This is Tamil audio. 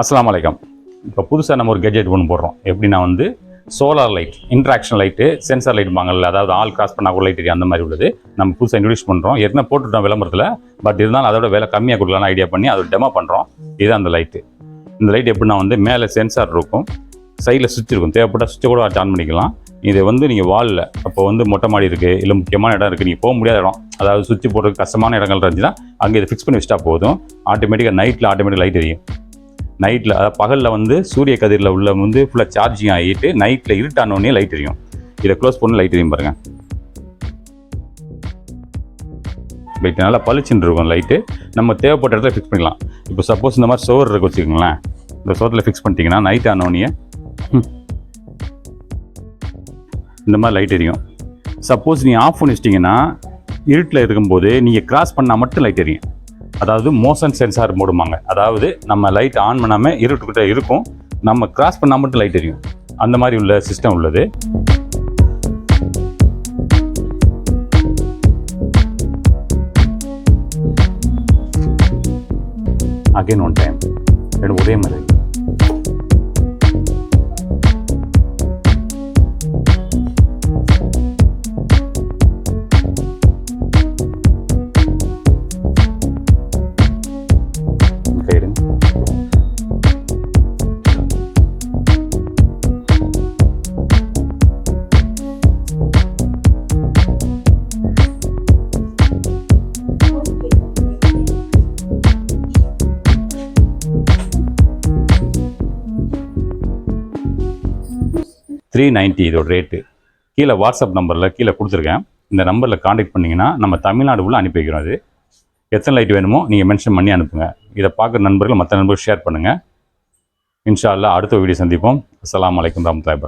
அஸ்லாம் வலைக்கம் இப்போ புதுசாக நம்ம ஒரு கெஜெட் ஒன்று போடுறோம். எப்படின்னா வந்து solar light induction light sensor light வாங்கல அதாவது ஆல் கிராஸ் பண்ணால் கூட லைட் அந்த மாதிரி உள்ளது. நம்ம புதுசாக இன்ட்ரடியூஸ் பண்ணுறோம் ஏற்கனவே போட்டுட்டோம் விளம்பரத்தில் பட் இருந்தாலும் அதோட விலை கம்மியாக கொடுக்கலாம்னு ஐடியா பண்ணி அதை டெமோ பண்ணுறோம் இதுதான் அந்த லைட்டு இந்த லைட் எப்படின்னா வந்து மேலே சென்சார் இருக்கும் சைடில் சுவிட்ச் இருக்கும். தேவைப்பட்ட சுவிட்சை கூட ஆன் பண்ணிக்கலாம். இதை வந்து நீங்கள் வாலில் அப்போ வந்து மொட்டை மாடி இருக்குது இல்லை முக்கியமான இடம் இருக்குது நீங்கள் போக முடியாத இடம். அதாவது சுவிட்ச் போடுறதுக்கு கஷ்டமான இடங்கள் இருந்துச்சுன்னா அங்கே இதை ஃபிக்ஸ் பண்ணி வச்சுட்டா போதும். ஆட்டோமேட்டிக்காக நைட்டில் ஆட்டோமேட்டிக் லைட் எரியும். நைட்டில் அதாவது பகலில் வந்து சூரிய கதிரில் உள்ள வந்து ஃபுல்லாக சார்ஜிங் ஆகிட்டு நைட்டில் இருட்டானோடனே லைட் எரியும். இதை க்ளோஸ் பண்ணி லைட் எரியும் பாருங்கள் லைட் நல்லா பளிச்சுன்னு இருக்கும் லைட்டு நம்ம தேவைப்பட்ட இடத்துல ஃபிக்ஸ் பண்ணிக்கலாம். இப்போ சப்போஸ் இந்த மாதிரி சோறு இருக்கு வச்சுக்கோங்களேன். இந்த சோத்தில் ஃபிக்ஸ் பண்ணிட்டீங்கன்னா நைட் ஆனோடனே இந்த மாதிரி லைட் எரியும். சப்போஸ் நீங்கள் ஆஃப் பண்ணி வச்சிட்டிங்கன்னா இருட்டில் இருக்கும்போது நீங்கள் கிராஸ் பண்ணால் மட்டும் லைட் எரியும். அதாவது மோஷன் சென்சார் போடுவாங்க அதாவது நம்ம லைட் ஆன் பண்ணாமல் இருட்டுக்கிட்ட இருக்கும். நம்ம கிராஸ் பண்ணால் மட்டும் லைட் எரியும். அந்த மாதிரி உள்ள சிஸ்டம் உள்ளது. அகைன் ஒன் டைம் ரெண்டு ஒரே மாதிரி. த்ரீ நைன்ட்டி இதோட ரேட்டு கீழே வாட்ஸ்அப் நம்பரில் கீழே கொடுத்துருக்கேன். இந்த நம்பரில் காண்டாக்ட் பண்ணிங்கன்னா நம்ம தமிழ்நாடு உள்ள அனுப்பி வைக்கிறோம் அது. எத்தனை லைட் வேணுமோ நீங்கள் மென்ஷன் பண்ணி அனுப்புங்க. இதை பார்க்குற நண்பர்கள் மற்ற நண்பர்கள் ஷேர் பண்ணுங்கள் இன்ஷா அல்லா அடுத்த வீடியோ சந்திப்போம். அஸ்லாம் வலைக்கம் ரஹ்மத்துல்லாஹி